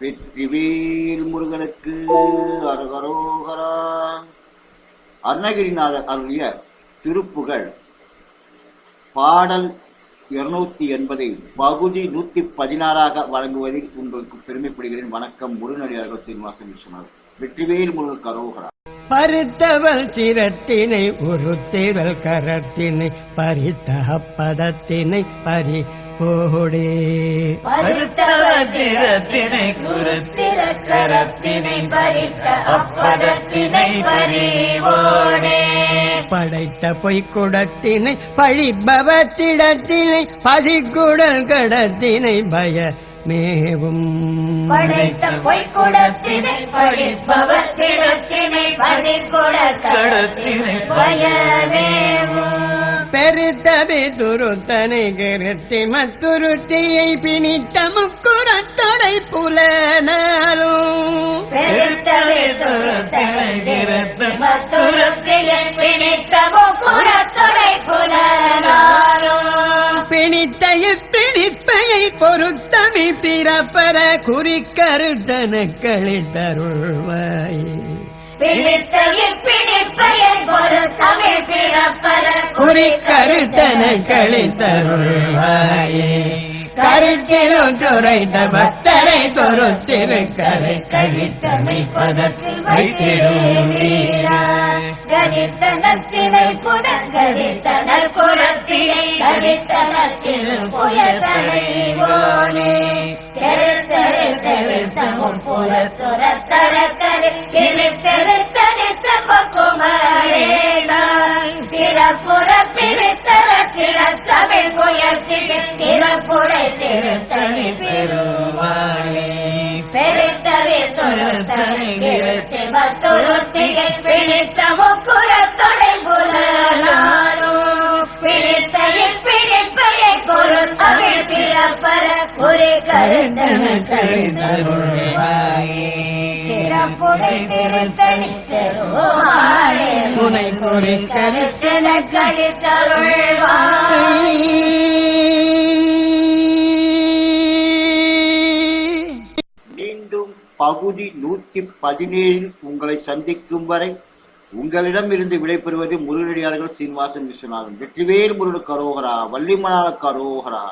வெற்றிவேல் முருகனுக்கு அரகரோகரா. அருணகிரிநாதர் அருளிய திருப்புகழ். பாடல் இருநூத்தி எண்பதை பகுதி நூத்தி பதினாறாக வழங்குவதில் உங்களுக்கு பெருமைப்படுகிறேன். வணக்கம். முருகனடியார்கள் சீனிவாசன் விஸ்வநாதன் வெற்றிவேல் முருகன் அரோகரா பருத்தவள் திறத்தினை உருத்திரல் கரத்தினை பறித்த பதத்தினை பரி போடே. பருத்தவத்திரத்தினை குருத்திர கரத்தினை பறித்த அப்பதத்தினை பறிவோடே படைத்த பொய்க்குடத்தினை பழிபவத்திடத்தினை பதிக்குடல் கடத்தினை பய மேவும் படைத்த பொய்க்குடத்தினை பழிப்பவத்திடத்தினை பதிர்கொட கடத்தினை பயமேவும் பெருத்தபி துருத்தனை கிருத்தி மத்துருத்தியை பிணித்த முக்குரத்தொடை புலனாலும். பிணித்த இப்பிணிப்பையை பொருத்தமி பிறப்பர குறிக்கருத்தன கழித்தருள்வாய் பிடித்த இப்பிடிப்பையை ஒரு தமிழ் குறி கருத்தன கழித்தருள்வாயே கருத்திலும் துறைந்த பக்தரை தொருத்திரு கரை கழித்தமை பதத்தில் வைத்திடும் வீராய். கரித்தனத்தினை புதங்கரித்தனர் புறத்தினை கரித்தனத்தில் புயத்தனை ஓனே செருத்தருத்தமும் புல துரத்தர கரு கிழித்தரு திறப்புற பிரித்தர திறத்தமிழ் புயத்திலே திறப்புடை திருத்தணி பெருவாயே பெருத்தவே தொருத்தனை கிருத்தி மத்துருத்தியை பிடித்த முக்குரத்தொடை புலனாலும் பிடித்தையில் பிடிப்பையை பொறுத்தமிழ் பிறப்பர குறி கருந்தன சிறப்புடை திருத்தணி துணை பொறி கருத்தன கழித்தருள்வாய் மீண்டும் பகுதி நூத்தி பதினேழில் உங்களை சந்திக்கும் வரை உங்களிடமிருந்து விடைபெறுவது முருகனடியார்கள் சீனிவாசன் விஸ்வநாதன். வெற்றிவேல் முருகனுக்கு அரோகரா வள்ளிமணாளுக்கு அரோகரா